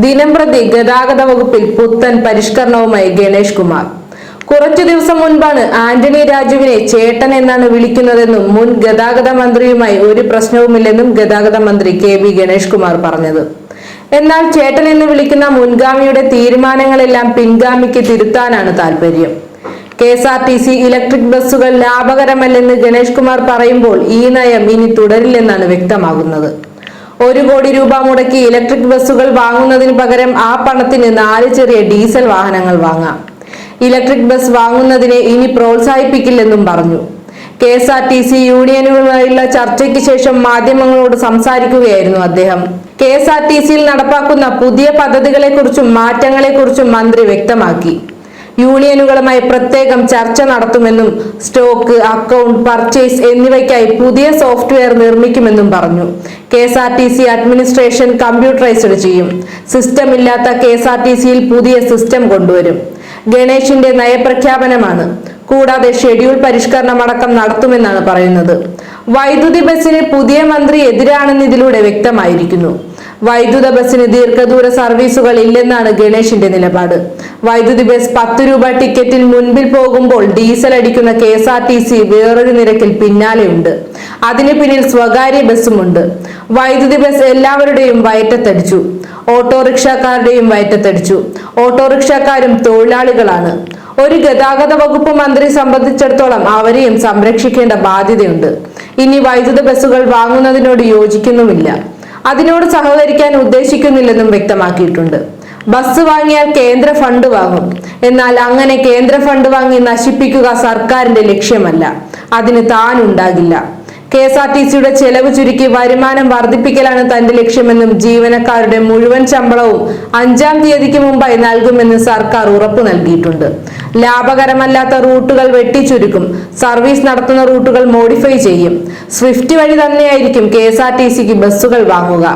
ദിനംപ്രതി ഗതാഗത വകുപ്പിൽ പുത്തൻ പരിഷ്കരണവുമായി ഗണേഷ് കുമാർ. കുറച്ചു ദിവസം മുൻപാണ് ആന്റണി രാജുവിനെ ചേട്ടൻ എന്നാണ് വിളിക്കുന്നതെന്നും മുൻ ഗതാഗത മന്ത്രിയുമായി ഒരു പ്രശ്നവുമില്ലെന്നും ഗതാഗത മന്ത്രി കെ വി ഗണേഷ് കുമാർ പറഞ്ഞത്. എന്നാൽ ചേട്ടൻ എന്ന് വിളിക്കുന്ന മുൻഗാമിയുടെ തീരുമാനങ്ങളെല്ലാം പിൻഗാമിക്ക് തിരുത്താനാണ് താല്പര്യം K S R T C electric ബസ്സുകൾ ലാഭകരമല്ലെന്ന് ഗണേഷ് കുമാർ പറയുമ്പോൾ ഈ നയം ഇനി തുടരില്ലെന്നാണ് വ്യക്തമാകുന്നത്. ഒരു കോടി രൂപ മുടക്കി ഇലക്ട്രിക് ബസ്സുകൾ വാങ്ങുന്നതിന് പകരം ആ പണത്തിന് നാല് ചെറിയ ഡീസൽ വാഹനങ്ങൾ വാങ്ങാം. ഇലക്ട്രിക് ബസ് വാങ്ങുന്നതിനെ ഇനി പ്രോത്സാഹിപ്പിക്കില്ലെന്നും പറഞ്ഞു. K S R T C യൂണിയനുകളുമായുള്ള ചർച്ചയ്ക്ക് ശേഷം മാധ്യമങ്ങളോട് സംസാരിക്കുകയായിരുന്നു അദ്ദേഹം. കെ എസ് ആർ ടി സിയിൽ നടപ്പാക്കുന്ന പുതിയ പദ്ധതികളെക്കുറിച്ചും മാറ്റങ്ങളെക്കുറിച്ചും മന്ത്രി വ്യക്തമാക്കി. യൂണിയനുകളുമായി പ്രത്യേകം ചർച്ച നടത്തുമെന്നും സ്റ്റോക്ക് അക്കൗണ്ട് പർച്ചേസ് എന്നിവയ്ക്കായി പുതിയ സോഫ്റ്റ്വെയർ നിർമ്മിക്കുമെന്നും പറഞ്ഞു. K S R T C administration computerised ചെയ്യും. സിസ്റ്റം ഇല്ലാത്ത കെ എസ് ആർ ടി സിയിൽ പുതിയ സിസ്റ്റം കൊണ്ടുവരും. ഗണേഷിന്റെ നയപ്രഖ്യാപനമാണ്. കൂടാതെ ഷെഡ്യൂൾ പരിഷ്കരണം അടക്കം നടത്തുമെന്നാണ് പറയുന്നത്. വൈദ്യുതി ബസ്സിന് പുതിയ മന്ത്രി എതിരാണെന്ന് ഇതിലൂടെ വ്യക്തമായിരിക്കുന്നു. വൈദ്യുത ബസ്സിന് ദീർഘദൂര സർവീസുകൾ ഇല്ലെന്നാണ് ഗണേഷിന്റെ നിലപാട്. വൈദ്യുതി ബസ് പത്ത് രൂപ ടിക്കറ്റിൽ മുൻപിൽ പോകുമ്പോൾ ഡീസൽ അടിക്കുന്ന K S R T C വേറൊരു നിരക്കിൽ പിന്നാലെയുണ്ട്. അതിന് പിന്നിൽ സ്വകാര്യ ബസ്സുമുണ്ട്. വൈദ്യുതി ബസ് എല്ലാവരുടെയും വയറ്റത്തടിച്ചു. ഓട്ടോറിക്ഷക്കാരുടെയും വയറ്റത്തടിച്ചു. ഓട്ടോറിക്ഷക്കാരും തൊഴിലാളികളാണ്. ഒരു ഗതാഗത വകുപ്പ് മന്ത്രി സംബന്ധിച്ചിടത്തോളം അവരെയും സംരക്ഷിക്കേണ്ട ബാധ്യതയുണ്ട്. ഇനി വൈദ്യുത ബസ്സുകൾ വാങ്ങുന്നതിനോട് യോജിക്കുന്നുമില്ല. അതിനോട് സഹകരിക്കാൻ ഉദ്ദേശിക്കുന്നില്ലെന്നും വ്യക്തമാക്കിയിട്ടുണ്ട്. ബസ് വാങ്ങിയാൽ കേന്ദ്ര ഫണ്ട് വാങ്ങും. എന്നാൽ അങ്ങനെ കേന്ദ്ര ഫണ്ട് വാങ്ങി നശിപ്പിക്കുക സർക്കാരിന്റെ ലക്ഷ്യമല്ല. അതിന് താൻ ഉണ്ടാകില്ല. കെ എസ് ആർ ടി സിയുടെ ചെലവ് ചുരുക്കി വരുമാനം വർദ്ധിപ്പിക്കലാണ് തന്റെ ലക്ഷ്യമെന്നും ജീവനക്കാരുടെ മുഴുവൻ ശമ്പളവും അഞ്ചാം തീയതിക്ക് മുമ്പായി നൽകുമെന്ന് സർക്കാർ ഉറപ്പു നൽകിയിട്ടുണ്ട്. ലാഭകരമല്ലാത്ത റൂട്ടുകൾ വെട്ടിച്ചുരുക്കും സർവീസ് നടത്തുന്ന റൂട്ടുകൾ മോഡിഫൈ ചെയ്യും. സ്വിഫ്റ്റ് വഴി തന്നെയായിരിക്കും കെ ബസ്സുകൾ വാങ്ങുക.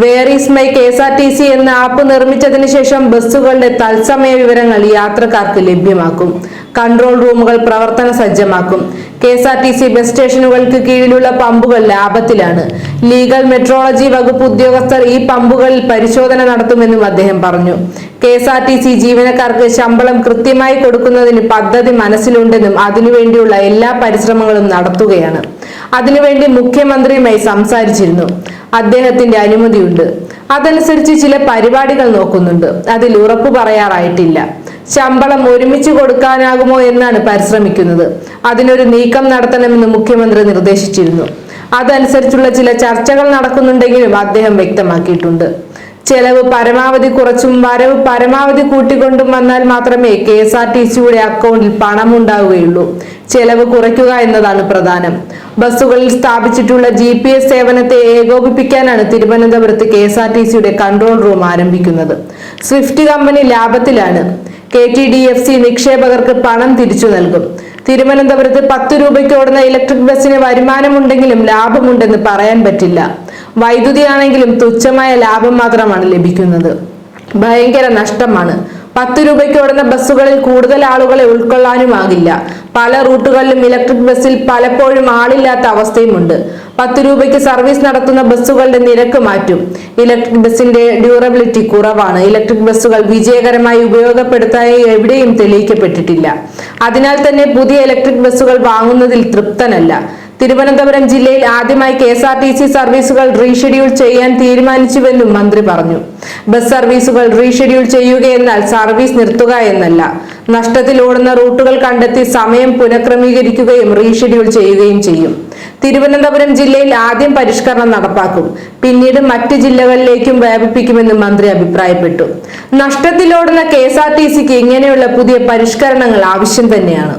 Where is my K S R T C എന്ന ആപ്പ് നിർമ്മിച്ചതിന് ശേഷം ബസ്സുകളുടെ തത്സമയ വിവരങ്ങൾ യാത്രക്കാർക്ക് ലഭ്യമാക്കും. കൺട്രോൾ റൂമുകൾ പ്രവർത്തന സജ്ജമാക്കും. K S R T C bus സ്റ്റേഷനുകൾക്ക് കീഴിലുള്ള പമ്പുകൾ ലാഭത്തിലാണ്. ലീഗൽ മെട്രോളജി വകുപ്പ് ഉദ്യോഗസ്ഥർ ഈ പമ്പുകളിൽ പരിശോധന നടത്തുമെന്നും അദ്ദേഹം പറഞ്ഞു. K S R T C ജീവനക്കാർക്ക് ശമ്പളം കൃത്യമായി കൊടുക്കുന്നതിന് പദ്ധതി മനസ്സിലുണ്ടെന്നും അതിനുവേണ്ടിയുള്ള എല്ലാ പരിശ്രമങ്ങളും നടത്തുകയാണ്. അതിനുവേണ്ടി മുഖ്യമന്ത്രിയുമായി സംസാരിച്ചിരുന്നു. അദ്ദേഹത്തിന്റെ അനുമതിയുണ്ട്. അതനുസരിച്ച് ചില പരിപാടികൾ നോക്കുന്നുണ്ട്. അതിൽ ഉറപ്പു പറയാറായിട്ടില്ല. ശമ്പളം ഒരുമിച്ച് കൊടുക്കാനാകുമോ എന്നാണ് പരിശ്രമിക്കുന്നത്. അതിനൊരു നീക്കം നടത്തണമെന്ന് മുഖ്യമന്ത്രി നിർദ്ദേശിച്ചിരുന്നു. അതനുസരിച്ചുള്ള ചില ചർച്ചകൾ നടക്കുന്നുണ്ടെങ്കിലും അദ്ദേഹം വ്യക്തമാക്കിയിട്ടുണ്ട്. ചെലവ് പരമാവധി കുറച്ചും വരവ് പരമാവധി കൂട്ടിക്കൊണ്ടും വന്നാൽ മാത്രമേ കെ എസ് ആർ ടി സിയുടെ അക്കൗണ്ടിൽ പണം ഉണ്ടാവുകയുള്ളൂ ചെലവ് കുറയ്ക്കുക എന്നതാണ് പ്രധാനം. ബസ്സുകളിൽ സ്ഥാപിച്ചിട്ടുള്ള ജി പി എസ് സേവനത്തെ ഏകോപിപ്പിക്കാനാണ് തിരുവനന്തപുരത്ത് കെ എസ് ആർ ടി സിയുടെ കൺട്രോൾ റൂം ആരംഭിക്കുന്നത്. Swift company ലാഭത്തിലാണ്. K T D F C നിക്ഷേപകർക്ക് പണം തിരിച്ചു നൽകും. തിരുവനന്തപുരത്ത് പത്ത് രൂപയ്ക്ക് ഓടുന്ന ഇലക്ട്രിക് ബസ്സിന് വരുമാനമുണ്ടെങ്കിലും ലാഭമുണ്ടെന്ന് പറയാൻ പറ്റില്ല. വൈദ്യുതിയാണെങ്കിലും തുച്ഛമായ ലാഭം മാത്രമാണ് ലഭിക്കുന്നത്. ഭയങ്കര നഷ്ടമാണ്. പത്ത് രൂപയ്ക്ക് ഓടുന്ന ബസ്സുകളിൽ കൂടുതൽ ആളുകളെ ഉൾക്കൊള്ളാനുമാകില്ല. പല റൂട്ടുകളിലും ഇലക്ട്രിക് ബസ്സിൽ പലപ്പോഴും ആളില്ലാത്ത അവസ്ഥയുമുണ്ട്. പത്ത് രൂപയ്ക്ക് സർവീസ് നടത്തുന്ന ബസ്സുകളുടെ നിരക്ക് മാറ്റും. ഇലക്ട്രിക് ബസ്സിന്റെ ഡ്യൂറബിലിറ്റി കുറവാണ്. ഇലക്ട്രിക് ബസ്സുകൾ വിജയകരമായി ഉപയോഗപ്പെടുത്താൻ എവിടെയും തെളിയിക്കപ്പെട്ടിട്ടില്ല. അതിനാൽ തന്നെ പുതിയ ഇലക്ട്രിക് ബസ്സുകൾ വാങ്ങുന്നതിൽ തൃപ്തനല്ല. തിരുവനന്തപുരം ജില്ലയിൽ ആദ്യമായി K S R T C സർവീസുകൾ റീഷെഡ്യൂൾ ചെയ്യാൻ തീരുമാനിച്ചുവെന്നും മന്ത്രി പറഞ്ഞു. ബസ് സർവീസുകൾ റീഷെഡ്യൂൾ ചെയ്യുകയെന്നാൽ സർവീസ് നിർത്തുക എന്നല്ല. നഷ്ടത്തിൽ ഓടുന്ന റൂട്ടുകൾ കണ്ടെത്തി സമയം പുനഃക്രമീകരിക്കുകയും റീഷെഡ്യൂൾ ചെയ്യുകയും ചെയ്യും. തിരുവനന്തപുരം ജില്ലയിൽ ആദ്യം പരിഷ്കരണം നടപ്പാക്കും. പിന്നീട് മറ്റ് ജില്ലകളിലേക്കും വ്യാപിപ്പിക്കുമെന്നും മന്ത്രി അഭിപ്രായപ്പെട്ടു. നഷ്ടത്തിലോടുന്ന കെ എസ് ആർ ടി സിക്ക് ഇങ്ങനെയുള്ള പുതിയ പരിഷ്കരണങ്ങൾ ആവശ്യം തന്നെയാണ്.